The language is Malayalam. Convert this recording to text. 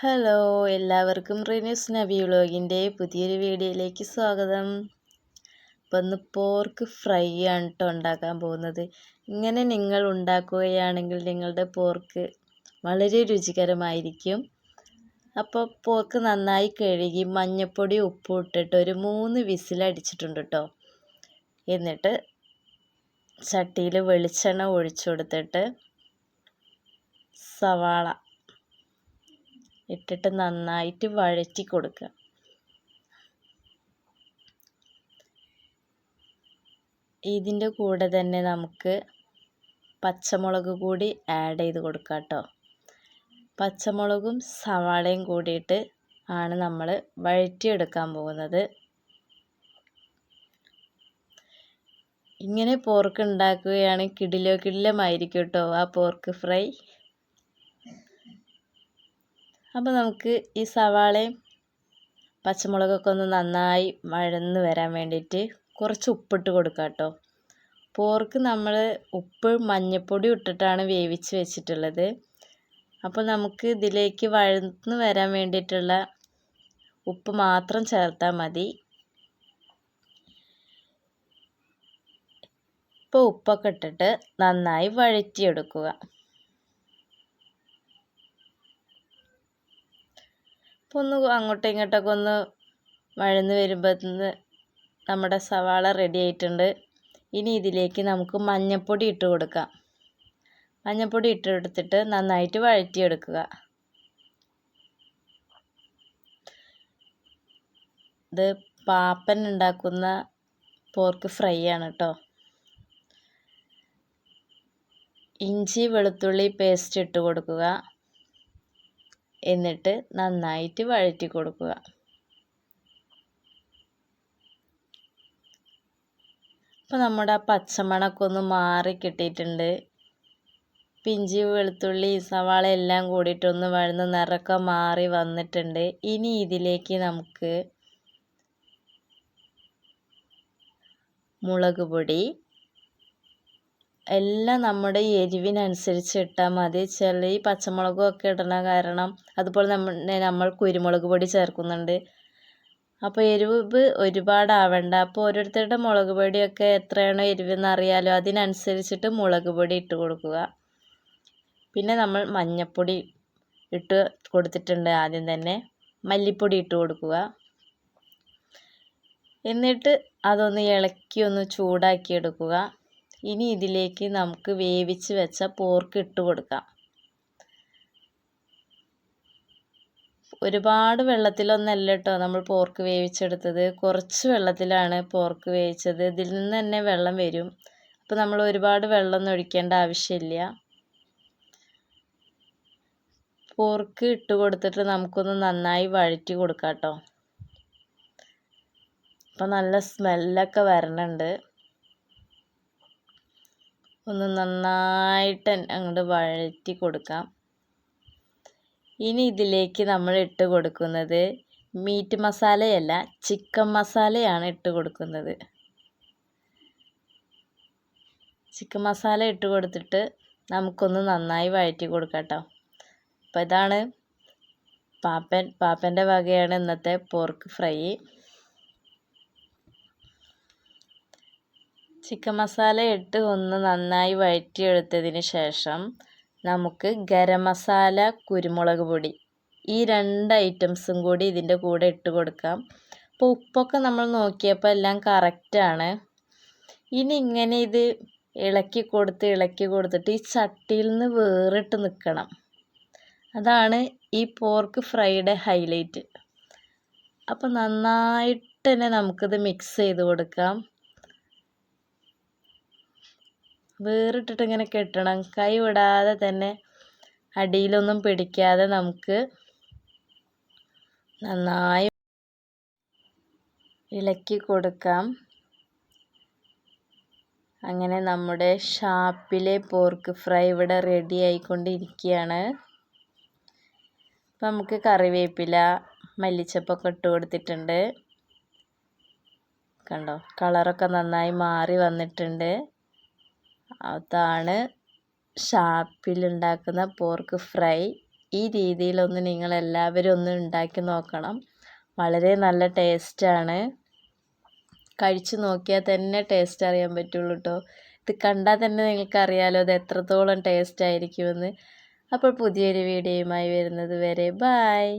ഹലോ എല്ലാവർക്കും റിനീസ് നബി വ്ളോഗിന്റെ പുതിയൊരു വീഡിയോയിലേക്ക് സ്വാഗതം. അപ്പം ഇന്ന് പോർക്ക് ഫ്രൈ ആണ് കേട്ടോ ഉണ്ടാക്കാൻ പോകുന്നത്. ഇങ്ങനെ നിങ്ങൾ ഉണ്ടാക്കുകയാണെങ്കിൽ നിങ്ങളുടെ പോർക്ക് വളരെ രുചികരമായിരിക്കും. അപ്പോൾ പോർക്ക് നന്നായി കഴുകി മഞ്ഞൾപ്പൊടി ഉപ്പും ഇട്ടിട്ട് ഒരു മൂന്ന് വിസിലടിച്ചിട്ടുണ്ട് കേട്ടോ എന്നിട്ട് ചട്ടിയിൽ വെളിച്ചെണ്ണ ഒഴിച്ചു കൊടുത്തിട്ട് സവാള ഇട്ടിട്ട് നന്നായിട്ട് വഴറ്റി കൊടുക്കുക. ഇതിന്റെ കൂടെ തന്നെ നമുക്ക് പച്ചമുളക് കൂടി ആഡ് ചെയ്ത് കൊടുക്കാം കേട്ടോ. പച്ചമുളകും സവാളയും കൂടിയിട്ട് ആണ് നമ്മൾ വഴറ്റിയെടുക്കാൻ പോകുന്നത്. ഇങ്ങനെ പോർക്ക് ഉണ്ടാക്കുകയാണെങ്കിൽ കിടിലോ കിടിലമായിരിക്കും കേട്ടോ ആ പോർക്ക് ഫ്രൈ അപ്പോൾ നമുക്ക് ഈ സവാളയും പച്ചമുളകൊക്കെ ഒന്ന് നന്നായി വഴന്ന് വരാൻ വേണ്ടിയിട്ട് കുറച്ച് ഉപ്പിട്ട് കൊടുക്കുക കേട്ടോ. പോർക്ക് നമ്മൾ ഉപ്പ് മഞ്ഞൾപ്പൊടി ഇട്ടിട്ടാണ് വേവിച്ച് വെച്ചിട്ടുള്ളത്. അപ്പോൾ നമുക്ക് ഇതിലേക്ക് വഴന്ന് വരാൻ വേണ്ടിയിട്ടുള്ള ഉപ്പ് മാത്രം ചേർത്താൽ മതി. ഇപ്പോൾ ഉപ്പൊക്കെ ഇട്ടിട്ട് നന്നായി വഴറ്റിയെടുക്കുക. അപ്പോൾ ഒന്ന് അങ്ങോട്ടും ഇങ്ങോട്ടൊക്കെ ഒന്ന് വഴന്ന് വരുമ്പോഴത്തേന് നമ്മുടെ സവാള റെഡി ആയിട്ടുണ്ട്. ഇനി ഇതിലേക്ക് നമുക്ക് മഞ്ഞൾപ്പൊടി ഇട്ട് കൊടുക്കാം. മഞ്ഞൾപ്പൊടി ഇട്ടെടുത്തിട്ട് നന്നായിട്ട് വഴറ്റിയെടുക്കുക. ഇത് പാപ്പൻ ഉണ്ടാക്കുന്ന പോർക്ക് ഫ്രൈ ആണ് കേട്ടോ ഇഞ്ചി വെളുത്തുള്ളി പേസ്റ്റ് ഇട്ട് കൊടുക്കുക. എന്നിട്ട് നന്നായിട്ട് വഴറ്റി കൊടുക്കുക. അപ്പോൾ നമ്മുടെ ആ പച്ചമണമൊക്കെ ഒന്ന് മാറി കിട്ടിയിട്ടുണ്ട്. പിഞ്ചി വെളുത്തുള്ളി സവാള എല്ലാം കൂടിയിട്ടൊന്ന് വഴന്ന് നിറക്കം മാറി വന്നിട്ടുണ്ട്. ഇനി ഇതിലേക്ക് നമുക്ക് മുളക് പൊടി എല്ലാം നമ്മുടെ എരിവിനനുസരിച്ച് ഇട്ടാൽ മതി. ചില ഈ പച്ചമുളകും ഒക്കെ ഇടണ കാരണം അതുപോലെ നമ്മൾ നമ്മൾ കുരുമുളക് പൊടി ചേർക്കുന്നുണ്ട്. അപ്പോൾ എരിവ് ഒരുപാട് ആവണ്ട അപ്പോൾ ഓരോരുത്തരുടെ മുളക് പൊടിയൊക്കെ എത്രയാണോ എരിവെന്ന് അറിയാലോ അതിനനുസരിച്ചിട്ട് മുളക് പൊടി ഇട്ട് കൊടുക്കുക. പിന്നെ നമ്മൾ മഞ്ഞൾപ്പൊടി ഇട്ട് കൊടുത്തിട്ടുണ്ട് ആദ്യം തന്നെ. മല്ലിപ്പൊടി ഇട്ട് കൊടുക്കുക. എന്നിട്ട് അതൊന്ന് ഇളക്കി ഒന്ന് ചൂടാക്കി എടുക്കുക ഇനി ഇതിലേക്ക് നമുക്ക് വേവിച്ച് വെച്ച പോർക്ക് ഇട്ട് കൊടുക്കാം. ഒരുപാട് വെള്ളത്തിലൊന്നല്ല കേട്ടോ നമ്മൾ പോർക്ക് വേവിച്ചെടുത്തത്. കുറച്ച് വെള്ളത്തിലാണ് പോർക്ക് വേവിച്ചത്. ഇതിൽ നിന്ന് തന്നെ വെള്ളം വരും. അപ്പോൾ നമ്മൾ ഒരുപാട് വെള്ളമൊന്നും ഒഴിക്കേണ്ട ആവശ്യമില്ല. പോർക്ക് ഇട്ട് കൊടുത്തിട്ട് നമുക്കൊന്ന് നന്നായി വഴറ്റി കൊടുക്കാം കേട്ടോ അപ്പോൾ നല്ല സ്മെല്ലൊക്കെ വരണുണ്ട്. ഒന്ന് നന്നായിട്ട് അങ്ങോട്ട് വഴറ്റി കൊടുക്കാം. ഇനി ഇതിലേക്ക് നമ്മൾ ഇട്ട് കൊടുക്കുന്നത് മീറ്റ് മസാലയല്ല ചിക്കൻ മസാലയാണ് ഇട്ട് കൊടുക്കുന്നത്. ചിക്കൻ മസാല ഇട്ട് കൊടുത്തിട്ട് നമുക്കൊന്ന് നന്നായി വഴറ്റി കൊടുക്കാം കേട്ടോ. അപ്പോൾ ഇതാണ് പാപ്പൻ പാപ്പന്റെ വകയാണ് ഇന്നത്തെ പോർക്ക് ഫ്രൈ ചിക്കൻ മസാല ഇട്ട് ഒന്ന് നന്നായി വഴറ്റിയെടുത്തതിന് ശേഷം നമുക്ക് ഗരം മസാല കുരുമുളക് പൊടി ഈ രണ്ട് ഐറ്റംസും കൂടി ഇതിന്റെ കൂടെ ഇട്ട് കൊടുക്കാം. അപ്പോൾ ഉപ്പൊക്കെ നമ്മൾ നോക്കിയപ്പോൾ എല്ലാം കറക്റ്റാണ് ഇനി ഇങ്ങനെ ഇത് ഇളക്കി കൊടുത്ത് ഇളക്കി കൊടുത്തിട്ട് ഈ ചട്ടിയിൽ നിന്ന് വേറിട്ട് നിൽക്കണം. അതാണ് ഈ പോർക്ക് ഫ്രൈയുടെ ഹൈലൈറ്റ് അപ്പോൾ നന്നായിട്ട് തന്നെ നമുക്കിത് മിക്സ് ചെയ്ത് കൊടുക്കാം. വേറിട്ടിട്ട് ഇങ്ങനെ കെട്ടണം. കൈ വിടാതെ തന്നെ അടിയിലൊന്നും പിടിക്കാതെ നമുക്ക് നന്നായി ഇളക്കി കൊടുക്കാം. അങ്ങനെ നമ്മുടെ ഷാപ്പിലെ പോർക്ക് ഫ്രൈ ഇവിടെ റെഡി ആയിക്കൊണ്ടിരിക്കുകയാണ്. അപ്പം നമുക്ക് കറിവേപ്പില മല്ലിച്ചപ്പൊക്കെ ഇട്ട് കൊടുത്തിട്ടുണ്ട്. കണ്ടോ? കളറൊക്കെ നന്നായി മാറി വന്നിട്ടുണ്ട്. അതാണ് ഷാപ്പിലുണ്ടാക്കുന്ന പോർക്ക് ഫ്രൈ ഈ രീതിയിലൊന്ന് നിങ്ങളെല്ലാവരും ഒന്ന് ഉണ്ടാക്കി നോക്കണം. വളരെ നല്ല ടേസ്റ്റാണ് കഴിച്ച് നോക്കിയാൽ തന്നെ ടേസ്റ്റ് അറിയാൻ പറ്റുള്ളൂ കേട്ടോ ഇത് കണ്ടാൽ തന്നെ നിങ്ങൾക്കറിയാലോ ഇത് എത്രത്തോളം ടേസ്റ്റ് ആയിരിക്കുമെന്ന്. അപ്പോൾ പുതിയൊരു വീഡിയോയുമായി വരുന്നത് വരെ. ബായ്